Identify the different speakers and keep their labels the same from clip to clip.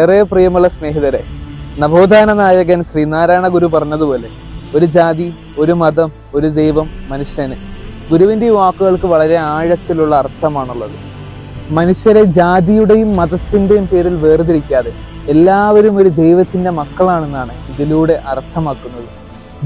Speaker 1: ഏറെ പ്രിയമുള്ള സ്നേഹിതരെ നവോത്ഥാന നായകൻ ശ്രീനാരായണ ഗുരു പറഞ്ഞതുപോലെ ഒരു ജാതി ഒരു മതം ഒരു ദൈവം മനുഷ്യന്. ഗുരുവിന്റെ വാക്കുകൾക്ക് വളരെ ആഴത്തിലുള്ള അർത്ഥമാണുള്ളത്. മനുഷ്യരെ ജാതിയുടെയും മതത്തിന്റെയും പേരിൽ വേർതിരിക്കാതെ എല്ലാവരും ഒരു ദൈവത്തിന്റെ മക്കളാണെന്നാണ് ഇതിലൂടെ അർത്ഥമാക്കുന്നത്.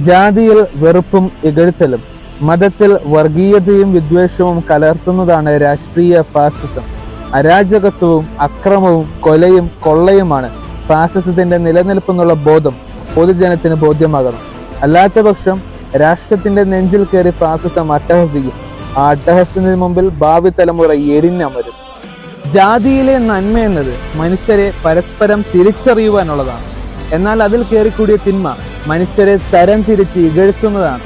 Speaker 1: ജാതിയിൽ വെറുപ്പും ഇകഴ്ത്തലും മതത്തിൽ വർഗീയതയും വിദ്വേഷവും കലർത്തുന്നതാണ് രാഷ്ട്രീയ ഫാസിസം. അരാജകത്വവും അക്രമവും കൊലയും കൊള്ളയുമാണ് ഫാസിസത്തിന്റെ നിലനിൽപ്പെന്നുള്ള ബോധം പൊതുജനത്തിന് ബോധ്യമാകണം. അല്ലാത്ത പക്ഷം രാഷ്ട്രത്തിന്റെ നെഞ്ചിൽ കയറി ഫാസിസം അട്ടഹസിക്കും. ആ അട്ടഹസത്തിന് മുമ്പിൽ ഭാവി തലമുറ എരിഞ്ഞമരും. ജാതിയിലെ നന്മ എന്നത് മനുഷ്യരെ പരസ്പരം തിരിച്ചറിയുവാനുള്ളതാണ്. എന്നാൽ അതിൽ കയറിക്കൂടിയ തിന്മ മനുഷ്യരെ തരം തിരിച്ച് ഇകഴ്ത്തുന്നതാണ്.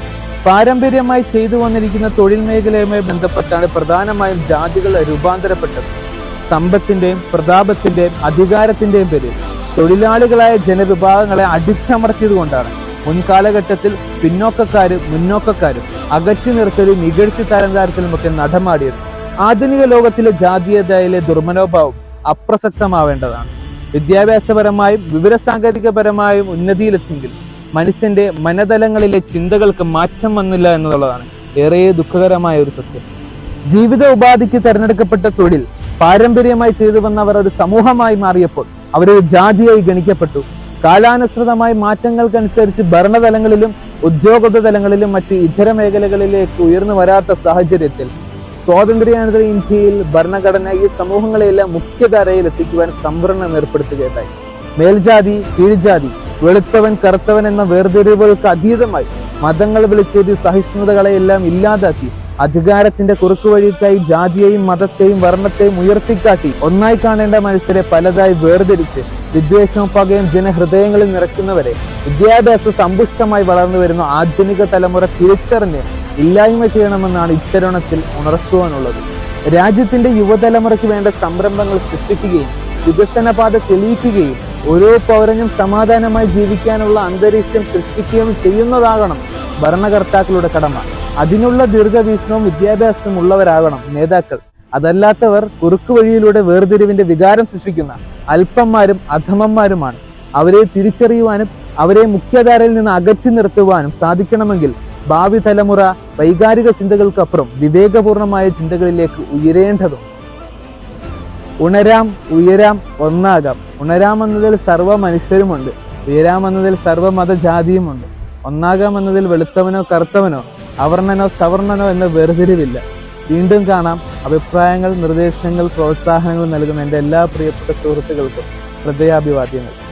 Speaker 1: പാരമ്പര്യമായി ചെയ്തു വന്നിരിക്കുന്ന തൊഴിൽ മേഖലയുമായി ബന്ധപ്പെട്ടാണ് പ്രധാനമായും ജാതികൾ രൂപാന്തരപ്പെട്ടത്. സമ്പത്തിന്റെയും പ്രതാപത്തിന്റെയും അധികാരത്തിന്റെയും പേരിൽ തൊഴിലാളികളായ ജനവിഭാഗങ്ങളെ അടിച്ചമർത്തിയത് കൊണ്ടാണ്. മുൻകാലഘട്ടത്തിൽ പിന്നോക്കക്കാരും മുന്നോക്കക്കാരും അകറ്റി നിർത്തലും ഇകഴ്ത്തി തരംതാരത്തിലുമൊക്കെ നടമാടിയത് ആധുനിക ലോകത്തിലെ ജാതീയതയിലെ ദുർമനോഭാവം അപ്രസക്തമാവേണ്ടതാണ്. വിദ്യാഭ്യാസപരമായും വിവരസാങ്കേതികപരമായും ഉന്നതിയിലെത്തിയെങ്കിൽ മനുഷ്യന്റെ മനതലങ്ങളിലെ ചിന്തകൾക്ക് മാറ്റം വന്നില്ല എന്നുള്ളതാണ് ഏറെ ദുഃഖകരമായ ഒരു സത്യം. ജീവിത ഉപാധിക്ക് തെരഞ്ഞെടുക്കപ്പെട്ട തൊഴിൽ പാരമ്പര്യമായി ചെയ്തു വന്നവർ ഒരു സമൂഹമായി മാറിയപ്പോൾ അവരൊരു ജാതിയായി ഗണിക്കപ്പെട്ടു. കാലാനുസൃതമായ മാറ്റങ്ങൾക്കനുസരിച്ച് ഭരണതലങ്ങളിലും ഉദ്യോഗ തലങ്ങളിലും മറ്റ് ഇതര മേഖലകളിലേക്ക് ഉയർന്നു വരാത്ത സാഹചര്യത്തിൽ സ്വാതന്ത്ര്യാനന്തര ഇന്ത്യയിൽ ഭരണഘടന ഈ സമൂഹങ്ങളെയെല്ലാം മുഖ്യധാരയിൽ എത്തിക്കുവാൻ സംവരണം ഏർപ്പെടുത്തുകയുണ്ടായി. മേൽജാതി കീഴ്ജാതി വെളുത്തവൻ കറുത്തവൻ എന്ന വേർതിരിവുകൾക്ക് അതീതമായി മതങ്ങൾ വിളിച്ചേരി സഹിഷ്ണുതകളെയെല്ലാം ഇല്ലാതാക്കി. അധികാരത്തിന്റെ കുറുക്കു വഴിക്കായി ജാതിയെയും മതത്തെയും വർണത്തെയും ഉയർത്തിക്കാട്ടി ഒന്നായി കാണേണ്ട മനുഷ്യരെ പലതായി വേർതിരിച്ച് വിദ്വേഷവും പകയും ജനഹൃദയങ്ങളിൽ നിറയ്ക്കുന്നവരെ വിദ്യാഭ്യാസ സമ്പുഷ്ടമായി വളർന്നു വരുന്ന ആധുനിക തലമുറ തിരിച്ചറിഞ്ഞ് ഇല്ലായ്മ ചെയ്യണമെന്നാണ് ഇത്തരുണത്തിൽ ഉണർത്തുവാനുള്ളത്. രാജ്യത്തിന്റെ യുവതലമുറയ്ക്ക് വേണ്ട സംരംഭങ്ങൾ സൃഷ്ടിക്കുകയും വികസനപാത തെളിയിക്കുകയും ഓരോ പൗരനും സമാധാനമായി ജീവിക്കാനുള്ള അന്തരീക്ഷം സൃഷ്ടിക്കുകയും ചെയ്യുന്നതാകണം ഭരണകർത്താക്കളുടെ കടമ. അതിനുള്ള ദീർഘവീക്ഷണവും വിദ്യാഭ്യാസവും ഉള്ളവരാകണം നേതാക്കൾ. അതല്ലാത്തവർ കുറുക്കു വഴിയിലൂടെ വേർതിരിവിന്റെ വികാരം സൃഷ്ടിക്കുന്ന അല്പന്മാരും അധമന്മാരുമാണ്. അവരെ തിരിച്ചറിയുവാനും അവരെ മുഖ്യധാരയിൽ നിന്ന് അകറ്റി നിർത്തുവാനും സാധിക്കണമെങ്കിൽ ഭാവി തലമുറ വൈകാരിക ചിന്തകൾക്കപ്പുറം വിവേകപൂർണമായ ചിന്തകളിലേക്ക് ഉയരേണ്ടതും ഉണരാം ഉയരാം ഒന്നാകാം. ഉണരാമെന്നതിൽ സർവ മനുഷ്യരുമുണ്ട് ഉയരാം എന്നതിൽ സർവ മതജാതിയുമുണ്ട് ഒന്നാകാം എന്നതിൽ വെളുത്തവനോ കറുത്തവനോ അവർണനോ സവർണനോ എന്ന വേർതിരിവില്ല. വീണ്ടും കാണാം അഭിപ്രായങ്ങൾ നിർദ്ദേശങ്ങൾ പ്രോത്സാഹനങ്ങൾ നൽകുന്ന എന്റെ എല്ലാ പ്രിയപ്പെട്ട സുഹൃത്തുക്കൾക്കും ഹൃദയാഭിവാദ്യങ്ങൾ.